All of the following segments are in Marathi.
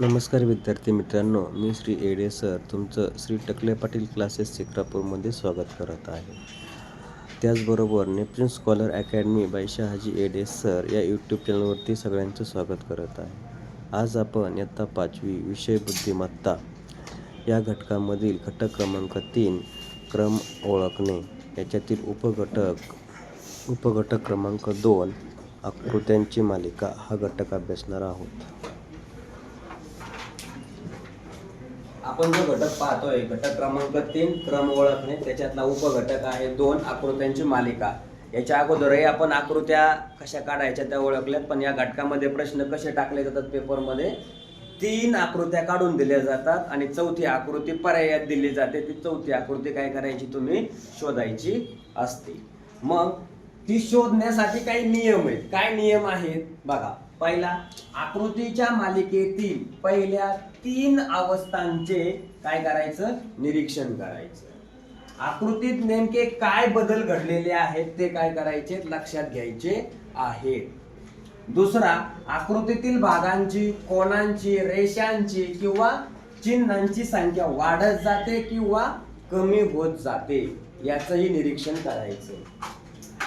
नमस्कार विद्यार्थी मित्रांनो मी श्री एडे सर. तुमचं श्री टकले पाटील क्लासेस चित्रापूरमध्ये स्वागत करत आहे. त्याचबरोबर Neptune scholar academy by Shahaji Ede sir या यूट्यूब चॅनलवरती सगळ्यांचं स्वागत करत आहे. आज आपण इयत्ता पाचवी विषय बुद्धिमत्ता या घटकामधील घटक क्रमांक तीन क्रम ओळखणे. याच्यातील उपघटक उपघटक क्रमांक दोन आकृत्यांची मालिका हा घटक अभ्यासणार आहोत. आपण जो घटक पाहतोय घटक क्रमांक तीन क्रम ओळखणे त्याच्यातला उपघटक आहे दोन आकृत्यांची मालिका. याच्या अगोदरही आपण आकृत्या कशा काढायच्या त्या ओळखल्यात पण या घटकामध्ये प्रश्न कसे टाकले जातात पेपरमध्ये तीन आकृत्या काढून दिल्या जातात आणि चौथी आकृती पर्यायात दिली जाते. ती चौथी आकृती काय करायची तुम्ही? शोधायची असते. मग ती शोधण्यासाठी काही नियम आहेत. काय नियम आहेत? बघा पहिला आकृतीच्या मालिकेतील पहिल्या तीन अवस्थांचे काय करायचं? निरीक्षण करायचं. आकृतीत नेमके काय बदल घडलेले आहेत ते काय करायचे? लक्षात घ्यायचे आहेत दुसरा आकृतीतील भागांची कोणांची रेषांची किंवा चिन्हांची संख्या वाढत जाते किंवा कमी होत जाते याचंही निरीक्षण करायचं.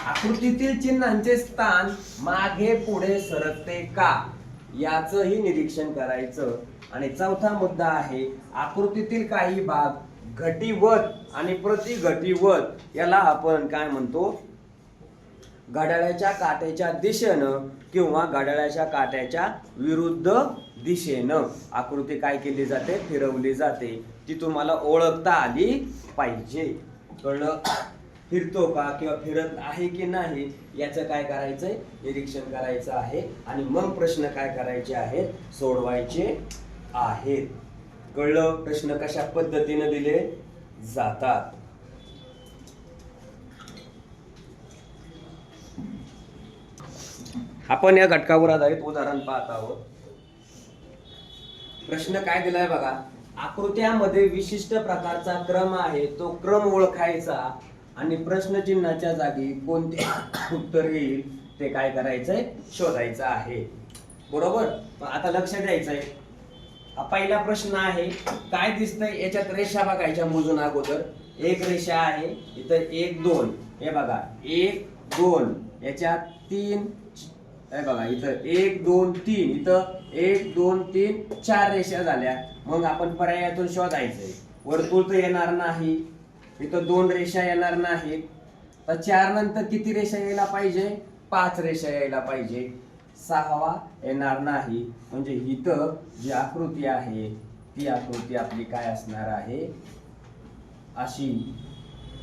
आकृतीतील चिन्हांचे स्थान मागे पुढे सरकते का? याचंही निरीक्षण करायचं. आणि चौथा मुद्दा आहे आकृतीतील काही भाग घटीवत आणि प्रतिघटीवत याला आपण काय म्हणतो? घड्याळाच्या काट्याच्या दिशेनं किंवा घड्याळाच्या काट्याच्या विरुद्ध दिशेनं. आकृती काय केली जाते? फिरवली जाते. ती तुम्हाला ओळखता आली पाहिजे. कळलं? फिरतो का किंवा फिरत आहे की नाही याचं काय करायचंय? निरीक्षण करायचं आहे. आणि मग प्रश्न काय करायचे आहेत? सोडवायचे आहेत. कळलं? प्रश्न कशा पद्धतीने दिले जातात? आपण या घटकावर आधारित उदाहरण पाहत आहोत. प्रश्न काय दिलाय बघा? आकृत्यामध्ये विशिष्ट प्रकारचा क्रम आहे. तो क्रम ओळखायचा. आणि प्रश्नचिन्हाच्या जागी कोणते उत्तर येईल ते काय करायचंय शोधायचं आहे. बरोबर? आता लक्ष द्यायचंय. हा पहिला प्रश्न आहे काय दिसतंय याच्यात रेषा बघायच्या मोजून अगोदर? एक रेषा आहे इथं एक दोन. हे बघा एक दोन. याच्यात तीन हे बघा इथं एक दोन तीन. इथं एक दोन तीन चार रेषा झाल्या. मग आपण पर्यायातून शोधायचंय. वर्तुळ तर येणार नाही. इथं दोन रेषा येणार नाहीत तर चार नंतर किती रेषा यायला पाहिजे? पाच रेषा यायला पाहिजे. सहावा येणार नाही. म्हणजे इथं जी आकृती आहे ती आकृती आपली काय असणार आहे? अशी.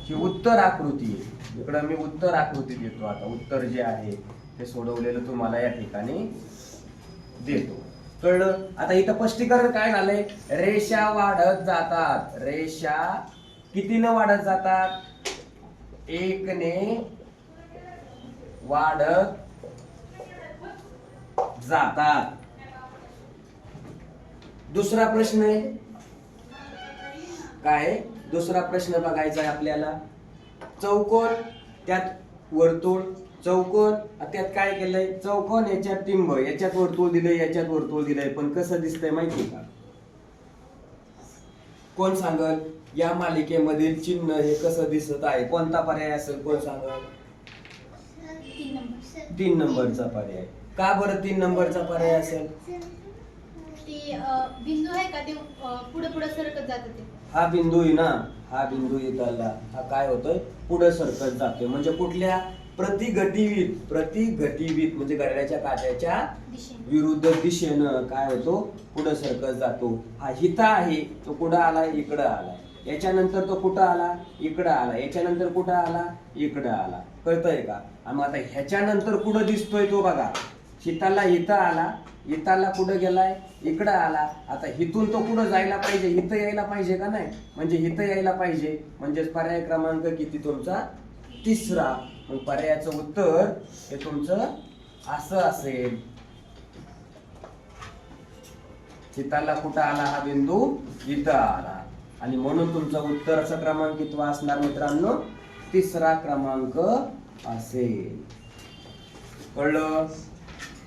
ही उत्तर आकृती आहे. इकडं मी उत्तर आकृती देतो आता. उत्तर जे आहे ते सोडवलेलं तुम्हाला या ठिकाणी देतो. कळलं? आता इथं स्पष्टीकरण काय झालंय? रेषा वाढत जातात. रेषा कितीनं वाढत जातात? एकने वाढत जातात. दुसरा प्रश्न आहे. काय दुसरा प्रश्न बघायचा आहे आपल्याला. चौकोन त्यात वर्तुळ. चौकोन त्यात काय केलंय? चौकोन याच्यात टिंब याच्यात वर्तुळ दिलंय याच्यात वर्तुळ दिलंय. पण कसं दिसतंय माहिती का? कोण सांगल? या मालिकेमधील चिन्ह हे कसं दिसत आहे? कोणता पर्याय असेल? कोण सांगल? तीन नंबर तीन नंबरचा पर्याय. का बरं तीन नंबरचा पर्याय असेल? ते अ, बिंदू आहे का? ते अ, पुढे पुढे सरकत जात ते. हा बिंदू आहे ना? हा बिंदू इथला. हा काय होतोय? पुढे सरकत जातोय. म्हणजे कुठल्या प्रतिघटिवीत प्रतिघटिवीत म्हणजे घड्याळाच्या काट्याच्या विरुद्ध दिशेनं काय होतो? पुढे सरकत जातो. हा हिता आहे. तो कुठं आला इकडं आला याच्यानंतर तो कुठं आला? इकडं आला. याच्यानंतर कुठं आला? इकडं आला. कळतंय का? आणि मग आता ह्याच्यानंतर कुठं दिसतोय तो बघा. हिताला इथं आला. इथाला कुठं गेलाय? इकडं आला. आता हिथून तो कुठं जायला पाहिजे? इथं यायला पाहिजे का नाही? म्हणजे इथं यायला पाहिजे. म्हणजेच पर्याय क्रमांक किती तुमचा? तिसरा. मग पर्यायाचं उत्तर हे तुमचं असं असेल. चिताला कुठं आला? हा बिंदू इथं आला. आणि म्हणून तुमचं उत्तर असं क्रमांक कितवा असणार मित्रांनो? तिसरा क्रमांक असेल. कळलं?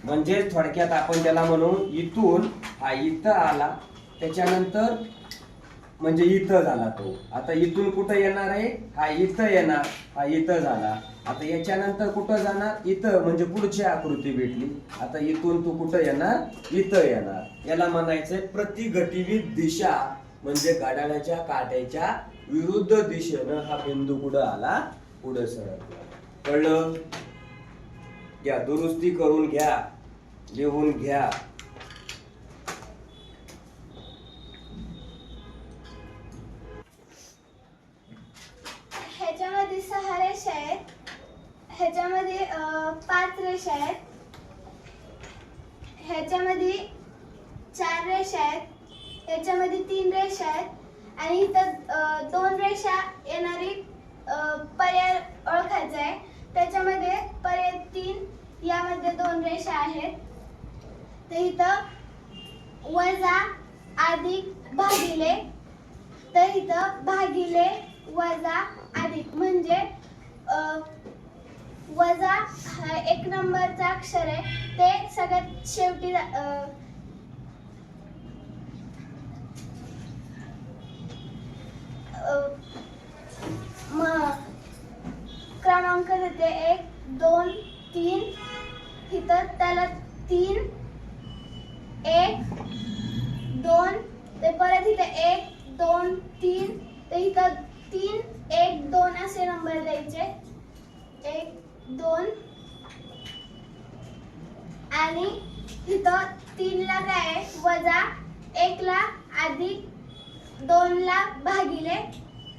म्हणजे थोडक्यात आपण त्याला म्हणू इथून हा इथं आला त्याच्यानंतर म्हणजे इथं झाला तो. आता इथून कुठं येणार आहे? हा इथं येणार हा इथं झाला. आता याच्यानंतर कुठं जाणार? इथं म्हणजे पुढची आकृती भेटली. आता इथून तू कुठं येणार? इथं येणार. याला म्हणायचंय प्रतिघटित दिशा. म्हणजे घड्याळाच्या काट्याच्या विरुद्ध दिशेनं हा बिंदू कुठं आला पुढे सरकला. कळलं? घ्या दुरुस्ती करून घ्या लिहून घ्या ह्याच्यामध्ये सहा रेषा आहेत ह्याच्यामध्ये अं, पाच रेषा आहेत ह्याच्यामध्ये चार रेषा आहेत ह्याच्यामध्ये तीन रेषा आहेत आणि इथं अं, दोन रेषा येणारी अं, पर्याय ओळखायचा आहे त्याच्यामध्ये पर्याय तीन यामध्ये दोन रेषा आहेत. तर इथं वजा अधिक भागिले तर इथं भागिले वजा अधिक. म्हणजे वजा हा एक नंबरचा अक्षर आहे. ते सगळ्यात शेवटी जा- अ, अ, म- क्रमांक देते एक दोन तीन इथं त्याला तीन एक दोन ते परत इथं एक दोन तीन ते इथं तीन एक दोन असे नंबर द्यायचे एक दोन आणि इथं तीनला काय आहे वजा एकला अधिक दोनला भागिले.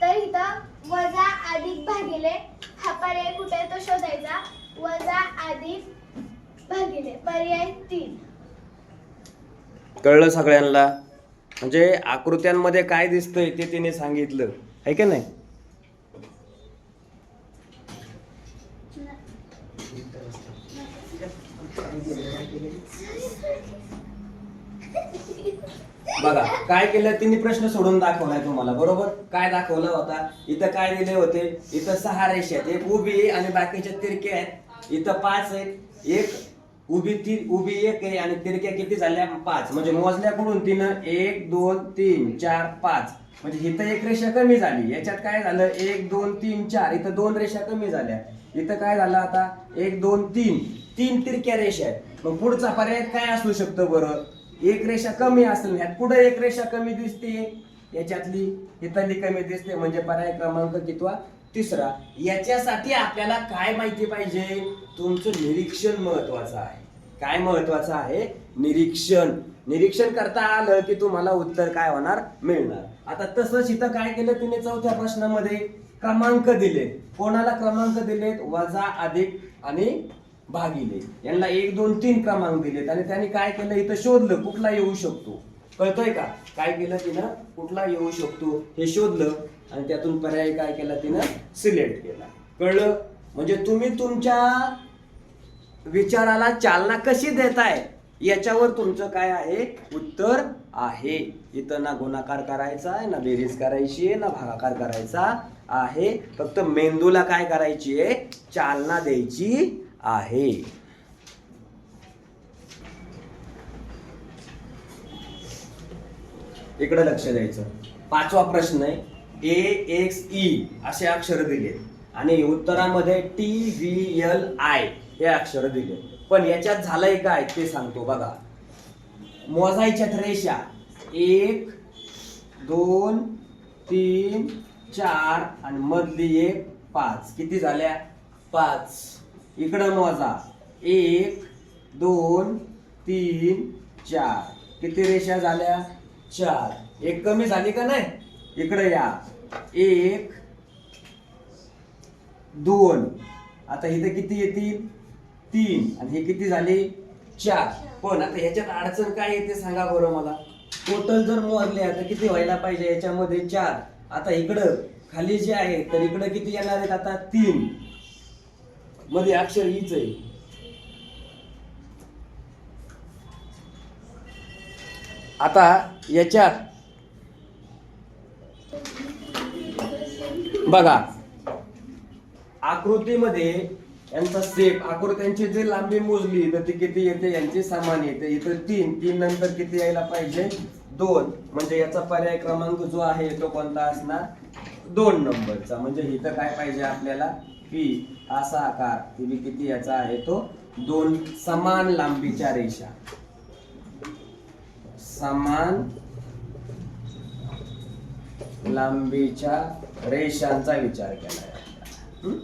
तर इथं वजा अधिक भागिले. हा पर्याय कुठे तो शोधायचा? वजा अधिक भागिले. पर्याय तीन. कळलं सगळ्यांना? म्हणजे आकृत्यांमध्ये काय दिसतंय ते तिने सांगितलं. आहे का नाही? बघा काय केलं? तिने प्रश्न सोडून दाखवलाय तुम्हाला बरोबर? काय दाखवला होता? इथं काय दिले होते? इथं सहा रेषा आहेत. एक उभी आहे आणि बाकीच्या तिरके आहेत. इथं पाच आहेत. एक उभी ती उभी एक आहे आणि तिरक्या किती झाल्या? पाच. म्हणजे मोजल्याकडून तिनं एक दोन तीन चार पाच. म्हणजे इथं एक रेषा कमी झाली. याच्यात काय झालं? एक दोन तीन चार. इथं दोन रेषा कमी झाल्या. इथं काय झालं आता? एक दोन तीन. तीन तिरक्या रेषा आहेत. मग पुढचा पर्याय काय असू शकतो बरं? एक रेषा कमी असेल ह्यात कुठं एक रेषा कमी दिसते? याच्यातली इथली कमी दिसते म्हणजे पर्याय क्रमांक कितवा? तिसरा. याच्यासाठी आपल्याला काय माहिती पाहिजे? तुमचं निरीक्षण महत्वाचं आहे. काय महत्वाचं आहे? निरीक्षण. निरीक्षण करता आलं की तुम्हाला उत्तर काय होणार? मिळणार. आता तसंच इथं काय केलं तिने चौथ्या प्रश्नामध्ये? क्रमांक दिले. कोणाला क्रमांक दिलेत वजा अधिक आणि भागिले. यांना एक दोन तीन क्रमांक दिलेत. आणि त्यांनी काय केलं? इथं शोधलं कुठला येऊ शकतो? कळतोय का? काय केलं तिनं? कुठला येऊ शकतो? हे शोधलं. आणि त्यातून पर्याय काय केला तिनं? सिलेक्ट केला. कळलं? म्हणजे तुम्ही तुमच्या विचाराला चालना कशी देताय? याच्यावर तुमचं काय आहे? उत्तर आहे. इथं ना गुणाकार करायचा आहे ना बेरीज करायची आहे ना भागाकार करायचा आहे. फक्त मेंदूला काय करायची आहे चालना द्यायची आहे. इकडे लक्ष द्यायचं. पाचवा प्रश्न आहे. ए एक्स ई असे अक्षर दिले. आणि उत्तरामध्ये टी व्ही एल आय हे अक्षर दिले. पण याच्यात झालंय काय ते सांगतो बघा. मोजायच्यात रेषा. एक दोन तीन चार आणि मधली एक पाच. किती झाल्या? पाच. इकडं मोजा. एक दोन तीन चार. किती रेषा झाल्या? चार. एक कमी झाली का नाही? इकडे या. एक दोन. आता इथे किती येतील? तीन. आणि हे किती झाले? चार. पण आता ह्याच्यात अडचण काय येते? सांगा बरं मला. टोटल जर मोजले आता किती व्हायला पाहिजे? याच्यामध्ये चार. आता इकडं खाली जे आहे तर इकडं किती येणार आहेत आता? तीन. मध्ये अक्षर हीच आहे. आता याच्यात बघा आकृतीमध्ये यांचा सेप आकृत्यांची जे लांबी मोजली तर ती किती येते? यांची सामान येते. इथं तीन तीन नंतर किती यायला पाहिजे? दोन. म्हणजे याचा पर्याय क्रमांक जो आहे तो कोणता असणार? दोन नंबरचा. म्हणजे इथं काय पाहिजे आपल्याला? पी. असा आकार. ती किती याचा आहे तो? दोन. समान लांबीच्या रेषा. समान लांबीच्या रेषांचा विचार केला आहे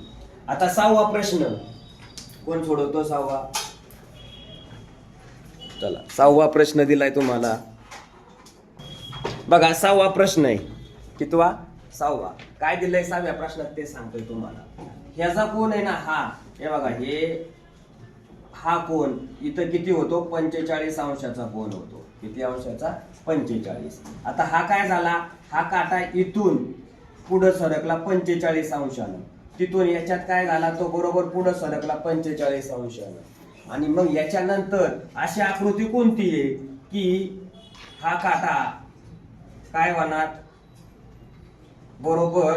आता सहावा प्रश्न. कोण सोडवतो सहावा? चला. सहावा प्रश्न दिलाय तुम्हाला. बघा सहावा प्रश्न आहे. कितवा? सहावा. काय दिलंय सहाव्या प्रश्नात ते सांगतोय तुम्हाला. ह्याचा कोण आहे ना? हा. हे बघा हे हा कोण? इथं किती होतो? पंचेचाळीस अंशाचा कोण होतो? किती अंशाचा? पंचेचाळीस. आता हा काय झाला? हा काटा इथून पुढं सरकला पंचेचाळीस अंशानं. तिथून याच्यात काय झाला? तो बरोबर पुढं सरकला पंचेचाळीस अंशानं. आणि मग याच्यानंतर अशी आकृती कोणती आहे? की हा काटा काय होणार बरोबर.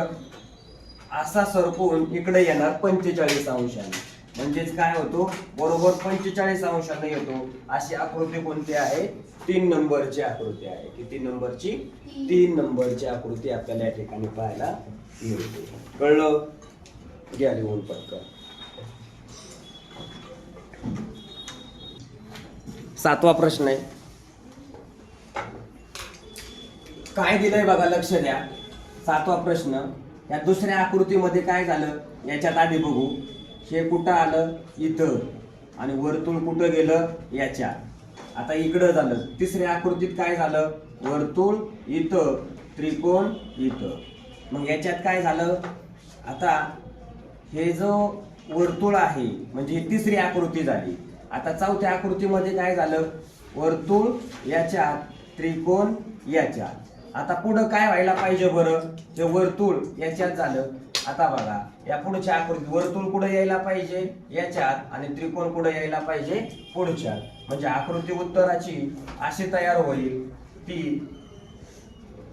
असा सरकून इकडे येणार पंचेचाळीस अंशाने. म्हणजेच काय होतो? बरोबर पंचेचाळीस अंशाने येतो. अशी आकृती कोणती आहे? तीन नंबरची आकृती आहे. किती नंबरची? तीन नंबरची आकृती आपल्याला या ठिकाणी पाहायला मिळते. कळलं? घ्या लिहून पटकन. सातवा प्रश्न आहे. काय दिलंय बघा लक्ष द्या. सातवा प्रश्न या दुसऱ्या आकृतीमध्ये काय झालं? याच्यात आधी बघू. हे कुठं आलं? इथं. आणि वर्तुळ कुठं गेलं? याच्या. आता इकडं झालं. तिसऱ्या आकृतीत काय झालं? वर्तुळ इथं. त्रिकोण इथं. मग याच्यात काय झालं? आता हे जो वर्तुळ आहे म्हणजे ही तिसरी आकृती झाली. आता चौथ्या आकृतीमध्ये काय झालं? वर्तुळ याच्यात त्रिकोण याच्यात आता पुढं काय व्हायला पाहिजे बरं? जे वर्तुळ याच्यात झालं. आता बघा या पुढच्या आकृतीत वर्तुळ कुठं यायला पाहिजे? याच्यात आणि त्रिकोण कुठं यायला पाहिजे? पुढच्यात म्हणजे आकृती उत्तराची अशी तयार होईल ती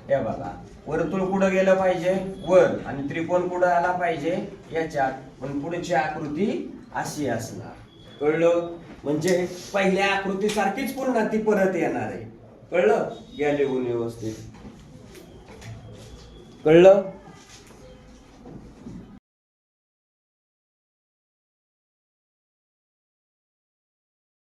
हे बघा. वर्तुळ कुठं गेलं पाहिजे? वर. आणि त्रिकोण कुठं आला पाहिजे? याच्यात. पण पुढची आकृती अशी असणार. कळलं? म्हणजे पहिल्या आकृती सारखीच पूर्ण ती परत येणार आहे. कळलं? घ्या लिहून व्यवस्थित. कळलं